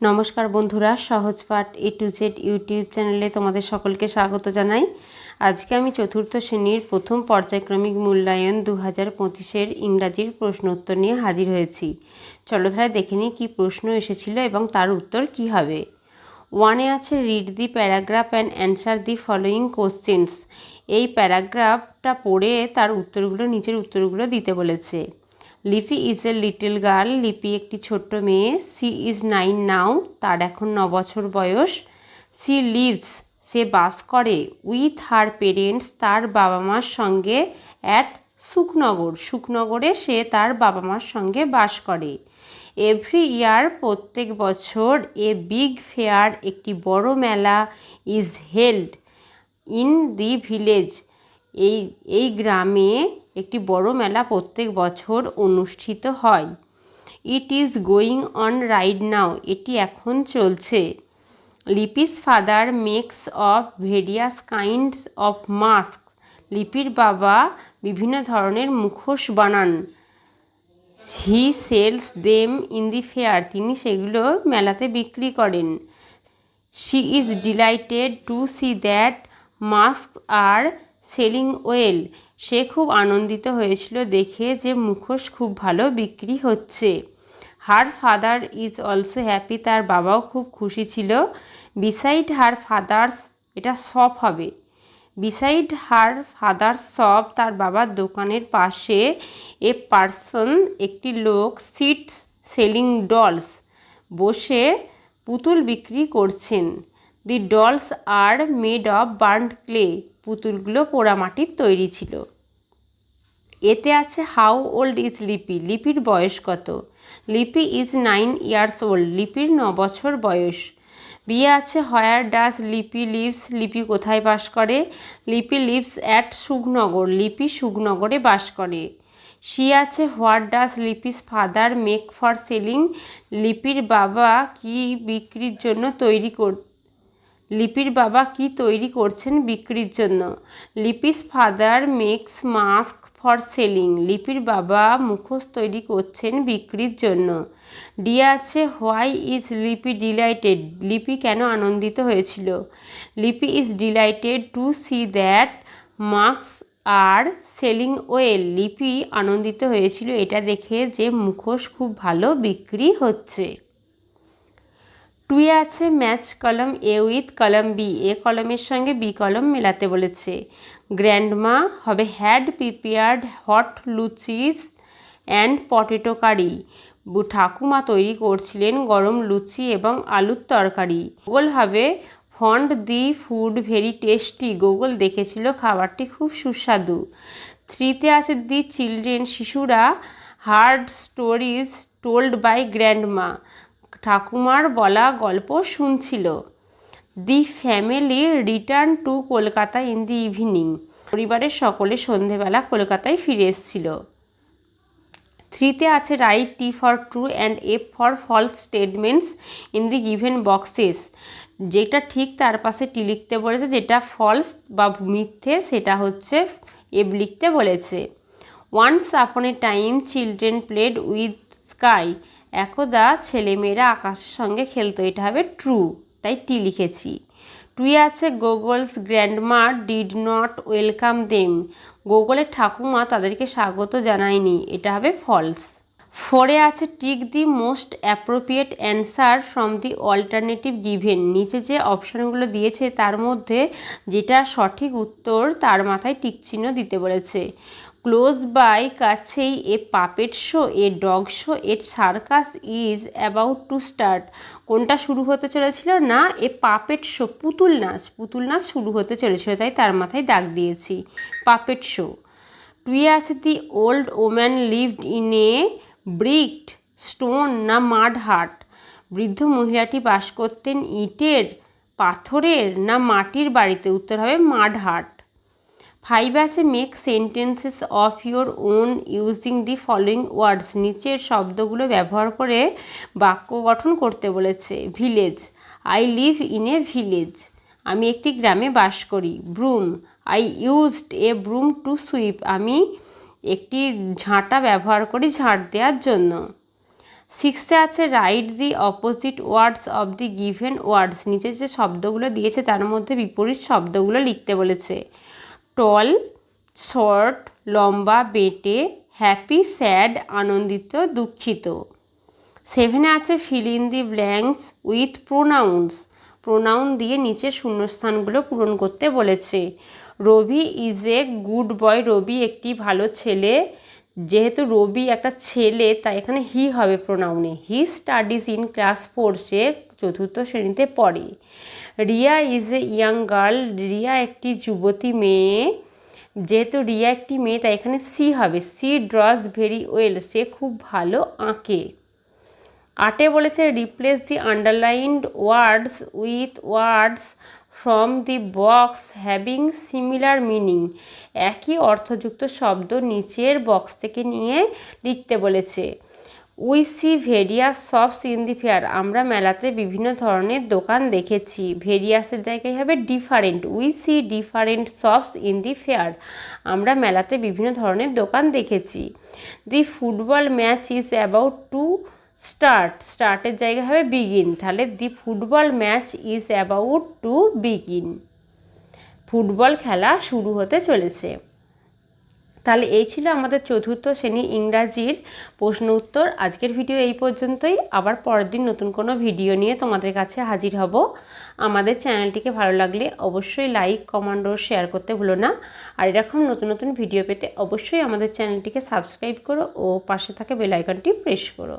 নমস্কার বন্ধুরা, সহজ পাঠ এ টু জেড ইউটিউব চ্যানেলে তোমাদের সকলকে স্বাগত জানাই। আজকে আমি চতুর্থ শ্রেণির প্রথম পর্যায়ক্রমিক মূল্যায়ন দু হাজার পঁচিশের ইংরাজির প্রশ্ন উত্তর নিয়ে হাজির হয়েছি। চলধারায় দেখে নিই কী প্রশ্ন এসেছিল এবং তার উত্তর কী হবে। ওয়ানে আছে read the paragraph and answer the following questions এই প্যারাগ্রাফটা পড়ে তার উত্তরগুলো নিচের উত্তরগুলো দিতে বলেছে। Lipi is a little girl Lipi একটি ছোট্ট মেয়ে। সি ইজ নাইন নাও তার এখন ন বছর বয়স। সি লিভস সে বাস করে। উইথ হার পেরেন্টস তার বাবা মার সঙ্গে অ্যাট সুখনগর। সুখনগরে সে তার বাবা মার সঙ্গে বাস করে। এভরি ইয়ার প্রত্যেক বছর এ বিগ ফেয়ার একটি বড় মেলা is held in the village এই এই গ্রামে একটি বড় মেলা প্রত্যেক বছর অনুষ্ঠিত হয়। It is going on right now এটি এখন চলছে। Lipi's father makes of various kinds of mask লিপির বাবা বিভিন্ন ধরনের মুখোশ বানান। He sells them in the fair তিনি সেগুলো মেলাতে বিক্রি করেন। She is delighted to see that mask are selling well সে খুব আনন্দিত হয়েছিল দেখে যে মুখোশ খুব ভালো বিক্রি হচ্ছে। Her father is also happy, তার বাবাও খুব খুশি ছিল। বিসাইড হার ফাদার্স, এটা সব হবে। বিসাইড হার ফাদার্স সব তার বাবার দোকানের পাশে এ পার্সন, একটি লোক, সিটস সেলিং ডলস বসে পুতুল বিক্রি করছেন। The dolls are made of burnt clay পুতুলগুলো পোড়ামাটির তৈরি ছিল। এতে আছে হাউ ওল্ড ইজ লিপি? লিপির বয়স কত? Lipi is nine years old, লিপির ন বছর বয়স। বিয়ে আছে হয়ার ডাস লিপি লিভস? লিপি কোথায় বাস করে? লিপি লিভস অ্যাট সুগনগর, লিপি সুগনগরে বাস করে। সি আছে what does Lipi's father make for selling? লিপির বাবা কি বিক্রির জন্য তৈরি লিপির বাবা কি তৈরি করছেন বিক্রির জন্য? Lipi's father makes mask for selling. লিপির বাবা মুখোশ তৈরি করছেন বিক্রির জন্য। ডি আছে, হোয়াই ইজ লিপি ডিলাইটেড? লিপি কেন আনন্দিত হয়েছিল? Lipi is delighted to see that mask are selling well. Lipi আনন্দিত হয়েছিল, এটা দেখে যে মুখোশ খুব ভালো বিক্রি হচ্ছে। টুয়ে আছে ম্যাচ কলম এ উইথ কলম বি। এ কলমের সঙ্গে বি কলম মেলাতে বলেছে। গ্র্যান্ডমা হবে had prepared hot luchis and potato curry. ঠাকুমা তৈরি করছিলেন গরম লুচি এবং আলুর তরকারি। গোল হবে found the food very tasty. Gogol দেখেছিল খাবারটি খুব সুস্বাদু। থ্রিতে আছে দি চিলড্রেন শিশুরা heard stories told by grandma. ঠাকুমার বলা গল্প শুনছিল। The family return to Kolkata in the evening. পরিবারের সকলে সন্ধেবেলা কলকাতায় ফিরে এসেছিল। থ্রিতে আছে write T for true and F for false statements in the given boxes. যেটা ঠিক তার পাশে টি লিখতে বলেছে, যেটা ফলস বা মিথ্যে, সেটা হচ্ছে এফ লিখতে বলেছে। Once upon a time children played with sky একদা ছেলেমেয়েরা আকাশের সঙ্গে খেলতো, এটা হবে ট্রু তাই টি লিখেছি। টুই আছে Gogol's grandma did not welcome them গোগলের ঠাকুমা তাদেরকে স্বাগত জানায়নি, এটা হবে ফলস ফোরে আছে tick the most appropriate answer from the alternative given নিচে যে অপশানগুলো দিয়েছে, তার মধ্যে যেটা সঠিক উত্তর তার মাথায় টিক চিহ্ন দিতে বলেছে। ক্লোজ বাই কাছেই a puppet show a dog show or circus is about to start কোনটা শুরু হতে চলেছিল? না, এ পাপেট শো পুতুল নাচ। পুতুল নাচ শুরু হতে চলেছিল, তাই তার মাথায় দাগ দিয়েছি। পাপেট শো টুয়ে আছে the old woman lived in a bricked stone না মাড হাট বৃদ্ধ মহিলাটি বাস করতেন ইটের পাথরের, না মাটির বাড়িতে। উত্তর হবে মাড হাট ফাইভ আছে make sentences of your own using the following words নিচের শব্দগুলো ব্যবহার করে বাক্য গঠন করতে বলেছে। Village I live in a village আমি একটি গ্রামে বাস করি। Broom I used a broom to sweep আমি একটি ঝাঁটা ব্যবহার করি ঝাঁট দেওয়ার জন্য। সিক্সে আছে write the opposite words of the given words নিচে যে শব্দগুলো দিয়েছে, তার মধ্যে বিপরীত শব্দগুলো লিখতে বলেছে। টল শর্ট লম্বা, বেটে হ্যাপি স্যাড আনন্দিত, দুঃখিত। সেভেনে আছে fill in the blanks with pronouns pronoun দিয়ে নিচের শূন্যস্থানগুলো পূরণ করতে বলেছে। রবি ইজ এ গুড বয় রবি একটি ভালো ছেলে। যেহেতু রবি একটা ছেলে, তাই এখানে হি হবে প্রোনাউনে he studies in class four সে চতুর্থ শ্রেণীতে পড়ে। Riya is a young girl Riya একটি যুবতী মেয়ে। যেহেতু রিয়া একটি মেয়ে, তাই এখানে সি হবে। সি ড্রস ভেরি ওয়েল সে খুব ভালো আঁকে। আটে বলেছে replace the underlined words with words from the box having similar meaning একই অর্থযুক্ত শব্দ নিচের বক্স থেকে নিয়ে লিখতে বলেছে। We see various shops in the fair. আমরা মেলাতে বিভিন্ন ধরনের দোকান দেখেছি। ভেরিয়াসের জায়গায় হবে different. We see different shops in the fair. আমরা মেলাতে বিভিন্ন ধরনের দোকান দেখেছি। The football match is about to start. স্টার্টের জায়গায় হবে বিগিন। তাহলে the football match is about to begin. Football খেলা শুরু হতে চলেছে। তাহলে এই ছিল আমাদের চতুর্থ শ্রেণি ইংরাজির প্রশ্ন উত্তর। আজকের ভিডিও এই পর্যন্তই। আবার পরের দিন নতুন কোনো ভিডিও নিয়ে তোমাদের কাছে হাজির হব। আমাদের চ্যানেলটিকে ভালো লাগলে অবশ্যই লাইক কমেন্ট ও শেয়ার করতে ভুলো না। আর এরকম নতুন নতুন ভিডিও পেতে অবশ্যই আমাদের চ্যানেলটিকে সাবস্ক্রাইব করো ও পাশে থাকা বেল আইকনটি প্রেস করো।